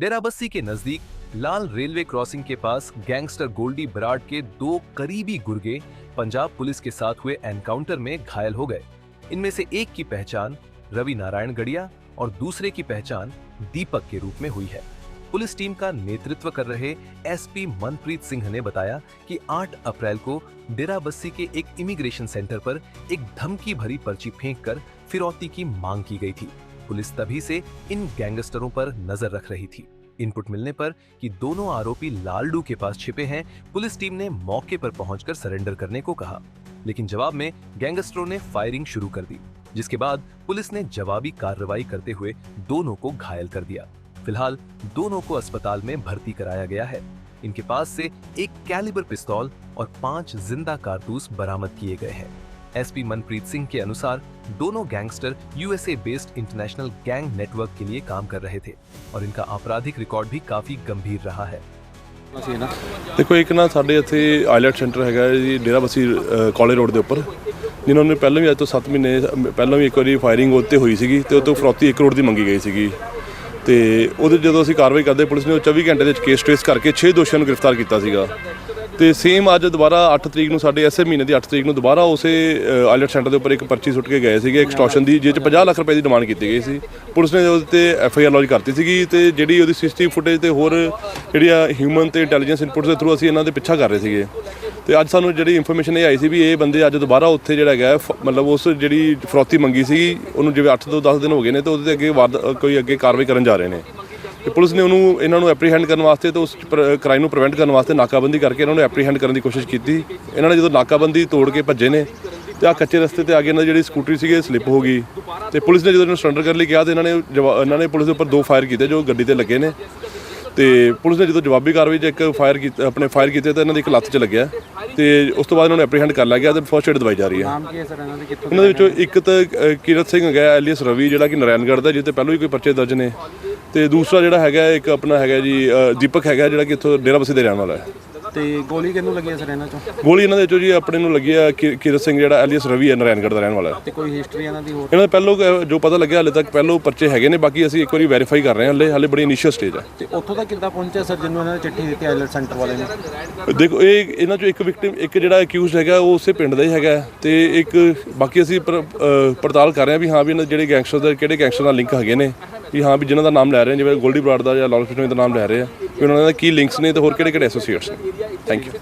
डेराबस्सी के नज़दीक लाल railway crossing के पास गैंगस्टर गोल्डी बराड के दो करीबी गुर्गे पंजाब पुलिस के साथ हुए एनकाउंटर में घायल हो गए। इनमें से एक की पहचान रवि नारायण गढ़िया और दूसरे की पहचान दीपक के रूप में हुई है। पुलिस टीम का नेतृत्व कर रहे एसपी मनप्रीत सिंह ने बताया कि 8 अप्रैल को डेराबस्सी के एक इमिग्रेशन सेंटर पर एक धमकी भरी पर्ची फेंक कर फिरौती की मांग की गई थी। पुलिस तभी से इन गैंगस्टरों पर नज़र रख रही थी। इनपुट मिलने पर कि दोनों आरोपी लालडू के पास छिपे हैं, पुलिस टीम ने मौके पर पहुंचकर सरेंडर करने को कहा। लेकिन जवाब में गैंगस्टरों ने फायरिंग शुरू कर दी, जिसके बाद पुलिस ने जवाबी कार्रवाई करते हुए दोनों को घायल कर दिया। फ़िलहाल दोनों को अस्पताल में भर्ती कराया गया है। इनके पास से एक कैलिबर पिस्तौल और पाँच ज़िंदा कारतूस बरामद किए गए हैं। एसपी मनप्रीत सिंह के अनुसार दोनों gangster USA based international gang network के लिए काम कर रहे थे और इनका आपराधिक रिकॉर्ड भी काफी गंभीर रहा है ਅਸੀਂ ਨਾ ਦੇਖੋ ਇੱਕ ਨਾ ਸਾਡੇ ਇੱਥੇ ਆਈਲੈਟ ਸੈਂਟਰ ਹੈਗਾ ਹੈ ਜੀ ਡੇਰਾਬੱਸੀ ਅ, ਕਾਲਜ ਰੋਡ ਦੇ ਉੱਪਰ ਜਿਨ੍ਹਾਂ ਨੇ ਪਹਿਲਾਂ ਵੀ ਅੱਜ ਤੋਂ 7 ਮਹੀਨੇ ਅ, ਪਹਿਲਾਂ ਵੀ ਇੱਕ ਵਾਰੀ ਫਾਇਰਿੰਗ ਉੱਤੇ ਹੋਈ ਸੀਗੀ ਤੇ ਉਹ ਤੋਂ ਫਰੌਤੀ 1 ਕਰੋੜ ਦੀ ਮੰਗੀ ਗਈ ਸੀਗੀ ਤੇ ਉਹਦੇ ਜਦੋਂ ਅਸੀਂ ਕਾਰਵਾਈ ਕਰਦੇ ਪੁਲਿਸ ਨੇ ਉਹ 24 ਘੰਟੇ ਦੇ ਵਿੱਚ ਕੇਸ ਟ੍ਰੇਸ ਕਰਕੇ 6 ਦੋਸ਼ੀਆਂ ਨੂੰ ਗ੍ਰਿਫਤਾਰ ਕੀਤਾ ਸੀਗਾ। ਤੇ ਸੇਮ ਅੱਜ ਦੁਬਾਰਾ 8 ਤਰੀਕ ਨੂੰ ਸਾਡੇ ਐਸੇ ਮਹੀਨੇ ਦੀ 8 ਤਰੀਕ ਨੂੰ ਦੁਬਾਰਾ ਉਸੇ ਆਈਲੈਟ ਸੈਂਟਰ ਦੇ ਉੱਪਰ ਇੱਕ ਪਰਚੀ ਸੁੱਟ ਕੇ ਗਏ ਸੀਗੇ ਐਕਸਟੋਰਸ਼ਨ ਦੀ ਜਿਹਦੇ 'ਚ 50 ਲੱਖ ਰੁਪਏ ਦੀ ਡਿਮਾਂਡ ਕੀਤੀ ਗਈ ਸੀ। ਪੁਲਿਸ ਨੇ ਉਹਦੇ ਤੇ ਐਫ ਆਈ ਆਰ ਲੌਂਚ ਕਰਤੀ ਸੀਗੀ ਤੇ ਜਿਹੜੀ ਉਹਦੀ ਸੀਸੀਟੀਵੀ ਫੁਟੇਜ ਤੇ ਹੋਰ ਜਿਹੜੀਆਂ ਹਿਊਮਨ ਤੇ ਇੰਟੈਲੀਜੈਂਸ ਇਨਪੁਟਸ ਦੇ ਥਰੂ ਅਸੀਂ ਇਹਨਾਂ ਦੇ ਪਿੱਛਾ ਕਰ ਰਹੇ ਸੀਗੇ। ਤੇ ਅੱਜ ਸਾਨੂੰ ਜਿਹੜੀ ਇਨਫੋਰਮੇਸ਼ਨ ਇਹ ਆਈ ਸੀ ਵੀ ਇਹ ਬੰਦੇ ਅੱਜ ਦੁਬਾਰਾ ਉੱਥੇ ਜਿਹੜਾ ਹੈਗਾ ਮਤਲਬ ਉਸ ਜਿਹੜੀ ਫਰੌਤੀ ਮੰਗੀ ਸੀ ਉਹਨੂੰ ਜਿਵੇਂ 8 ਤੋਂ 10 ਦਿਨ ਹੋ ਗਏ ਨੇ ਤੇ ਉਹਦੇ ਤੇ ਅੱਗੇ ਵਾਰਦ- ਕੋਈ ਅੱਗੇ ਕਾਰਵਾਈ ਕਰਨ ਜਾ ਰਹੇ ਨੇ। ਤੇ ਪੁਲਿਸ ਨੇ ਉਹਨੂੰ, ਇਹਨਾਂ ਨੂੰ ਐਪਰੀਹੈਂਡ ਕਰਨ ਵਾਸਤੇ ਤੇ ਉਸ ਕ੍ਰਾਈਮ ਨੂੰ ਪ੍ਰੀਵੈਂਟ ਕਰਨ ਵਾਸਤੇ ਨਾਕਾਬੰਦੀ ਕਰਕੇ ਇਹਨਾਂ ਨੂੰ ਐਪਰੀਹੈਂਡ ਕਰਨ ਦੀ ਕੋਸ਼ਿਸ਼ ਕੀਤੀ। ਇਹਨਾਂ ਨੇ ਜਦੋਂ ਨਾਕਾਬੰਦੀ ਤੋੜ ਕੇ ਭੱਜੇ ਨੇ ਤੇ ਆ ਕੱਚੇ ਰਸਤੇ ਤੇ ਆ ਕੇ ਇਹਨਾਂ ਦੀ ਜਿਹੜੀ ਸਕੂਟਰੀ ਸੀਗੀ ਸਲਿੱਪ ਹੋ ਗਈ। ਤੇ ਪੁਲਿਸ ਨੇ ਜਦੋਂ ਇਹਨੂੰ ਸਰੈਂਡਰ ਕਰਨ ਲਈ ਕਿਹਾ ਤੇ ਇਹਨਾਂ ਨੇ ਜਵਾ- ਇਹਨਾਂ ਨੇ ਪੁਲਿਸ ਦੇ ਉੱਪਰ ਦੋ ਫਾਇਰ ਕੀਤੇ ਜੋ ਗੱਡੀ ਤੇ ਲੱਗੇ ਨੇ। ਤੇ ਪੁਲਿਸ ਨੇ ਜਦੋਂ ਜਵਾਬੀ ਕਾਰਵਾਈ 'ਚ ਇੱਕ ਫਾਇਰ ਕੀਤਾ ਆਪਣੇ ਫਾਇਰ ਕੀਤੇ ਤਾਂ ਇਹਨਾਂ ਦੀ ਇੱਕ ਲੱਤ 'ਚ ਲੱਗਿਆ। ਤੇ ਉਸ ਤੋਂ ਬਾਅਦ ਇਹਨਾਂ ਨੂੰ ਐਪਰੀਹੈਂਡ ਕਰ ਲਿਆ ਗਿਆ ਤੇ ਫਰਸਟ ਏਡ ਦਵਾਈ ਜਾ ਰਹੀ ਹੈ। ਨਾਮ ਕੀ ਹੈ ਸਰ? ਇਹਨਾਂ ਦੇ ਕਿੱਥੋਂ ਇਹਨਾਂ ਦੇ ਵਿੱਚੋਂ ਇੱਕ ਤਾਂ ਅ, ਕੀਰਤ ਸਿੰਘ ਹੈਗਾ ਐਲੀਅਸ ਰਵੀ ਜਿਹੜਾ ਕਿ ਨਰੈਣਗੜ੍ਹ ਦਾ ਜਿੱਤੇ ਪਹਿਲਾਂ ਵੀ ਕੋਈ ਪਰਚੇ ਦਰਜ ਨੇ। ਤੇ ਦੂਸਰਾ ਜਿਹੜਾ ਹੈਗਾ ਇੱਕ ਆਪਣਾ ਹੈਗਾ ਜੀ ਅ, ਦੀਪਕ ਹੈਗਾ ਜਿਹੜਾ ਕਿ ਇੱਥੋਂ ਡੇਰਾਬੱਸੀ ਦੇ ਰਹਿਣ ਵਾਲਾ ਹੈ। ਤੇ ਗੋਲੀ ਕਿਹਨੂੰ ਲੱਗੀ ਹੈ ਸਰ ਇਹਨਾਂ ਚੋਂ? ਗੋਲੀ ਇਹਨਾਂ ਦੇ ਵਿੱਚੋਂ ਜੀ ਆਪਣੇ ਨੂੰ ਲੱਗੀ ਆ ਕੀ- ਕੀਰਤ ਸਿੰਘ ਜਿਹੜਾ ਐਲੀਅਸ ਰਵੀ ਹੈ ਨਰੈਣਗੜ੍ਹ ਦਾ ਰਹਿਣ ਵਾਲਾ। ਹੈ ਤੇ ਕੋਈ ਹਿਸਟਰੀ ਇਹਨਾਂ ਦੀ ਹੋਰ? ਇਹਨਾਂ ਦੇ ਪਹਿਲੋਂ ਜੋ ਪਤਾ ਲੱਗਿਆ ਹਾਲੇ ਤੱਕ ਪਹਿਲੋਂ ਪਰਚੇ ਹੈਗੇ ਨੇ ਬਾਕੀ ਅਸੀਂ ਇੱਕ ਵਾਰੀ ਵੈਰੀਫਾਈ ਕਰ ਰਹੇ ਹਾਂ ਹਾਲੇ ਹਾਲੇ ਬੜੀ ਇਨੀਸ਼ੀਅਲ ਸਟੇਜ ਹੈ ਤੇ ਉੱਥੋਂ ਤੱਕ ਕਿੱਦਾਂ ਪਹੁੰਚਿਆ ਸਰ ਜਿਹਨੂੰ ਇਹਨਾਂ ਨੇ ਚਿੱਠੀ ਦਿੱਤੀ ਆਈਲੈਟ ਸੈਂਟਰ ਵਾਲੇ ਨੇ? ਦੇਖੋ ਇਹ ਇਹਨਾਂ ਚੋਂ ਇੱਕ ਵਿਕਟਿਮ ਇੱਕ ਜਿਹੜਾ ਅਕਿਊਜ਼ਡ ਹੈਗਾ ਉਹ ਉਸੇ ਪਿੰਡ ਦਾ ਹੀ ਹੈਗਾ। ਹੈ ਤੇ ਇੱਕ ਬਾਕੀ ਅਸੀਂ ਪਰ- ਅ, ਪੜਤਾਲ ਕਰ ਰਹੇ ਹਾਂ ਵੀ ਹਾਂ ਵੀ ਇਹਨਾਂ ਦੇ ਜਿਹੜੇ ਗੈਂਗਸਟਰ ਦੇ ਕਿਹੜੇ ਗੈਂਗਸਟਰ ਨਾਲ ਲਿੰਕ ਹੈਗੇ ਨੇ। ਵੀ ਹਾਂ ਵੀ ਜਿਨ੍ਹਾਂ ਦਾ ਨਾਮ ਲੈ ਰਹੇ ਨੇ ਜਿਵੇਂ ਗੋਲਡੀ ਬਰਾਡ ਦਾ ਜਾਂ ਲਾਲ ਕ੍ਰਿਸ਼ਨ ਦਾ ਨਾਮ ਲੈ ਰਹੇ ਆ। ਵੀ ਉਹਨਾਂ ਦਾ ਕੀ ਲਿੰਕਸ ਨੇ ਤੇ ਹੋਰ ਕਿਹੜੇ ਕਿਹੜੇ ਐਸੋਸੀਏਟਸ ਨੇ? Thank you